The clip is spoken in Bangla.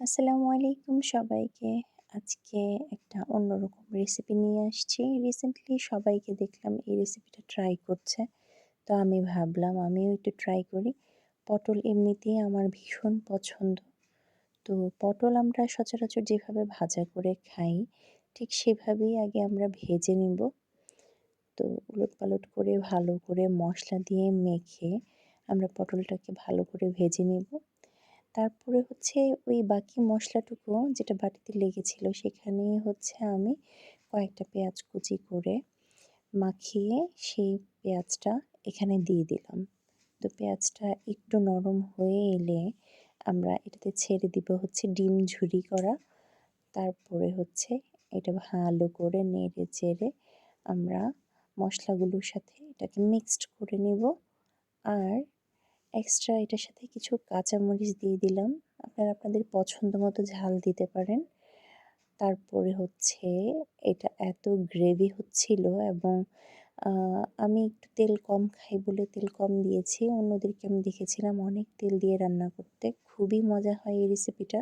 আসসালামু আলাইকুম সবাইকে। আজকে একটা অন্যরকম রেসিপি নিয়ে আসছি। রিসেন্টলি সবাইকে দেখলাম এই রেসিপিটা ট্রাই করছে। তো আমি ভাবলাম আমিও একটু ট্রাই করি। পটল এমনিতেই আমার ভীষণ পছন্দ। তো পটল আমরা সচরাচর যেভাবে ভাজা করে খাই, ঠিক সেভাবেই আগে আমরা ভেজে নিব। তো উলট পালট করে ভালো করে মশলা দিয়ে মেখে আমরা পটলটাকে ভালো করে ভেজে নেব। তারপরে হচ্ছে ওই বাকি মশলাটুকু যেটা বাটিতে লেগেছিল, সেখানে হচ্ছে আমি কয়েকটা পেঁয়াজ কুচি করে মাখিয়ে সেই পেঁয়াজটা এখানে দিয়ে দিলাম। তো পেঁয়াজটা একটু নরম হয়ে এলে আমরা এটাতে ছেড়ে দিব হচ্ছে ডিম ঝুরি করা। তারপরে হচ্ছে এটা ভালো করে নেড়ে চেড়ে আমরা মশলাগুলোর সাথে এটাকে মিক্সড করে নেব। আর এক্সট্রা এটার সাথে কিছু কাঁচামরিচ দিয়ে দিলাম। আপনারা আপনাদের পছন্দ মতো ঝাল দিতে পারেন। তারপরে হচ্ছে এটা এত গ্রেভি হচ্ছিল এবং আমি একটু তেল কম খাই বলে তেল কম দিয়েছি। অন্যদেরকে আমি দেখেছিলাম অনেক তেল দিয়ে রান্না করতে। খুবই মজা হয় এই রেসিপিটা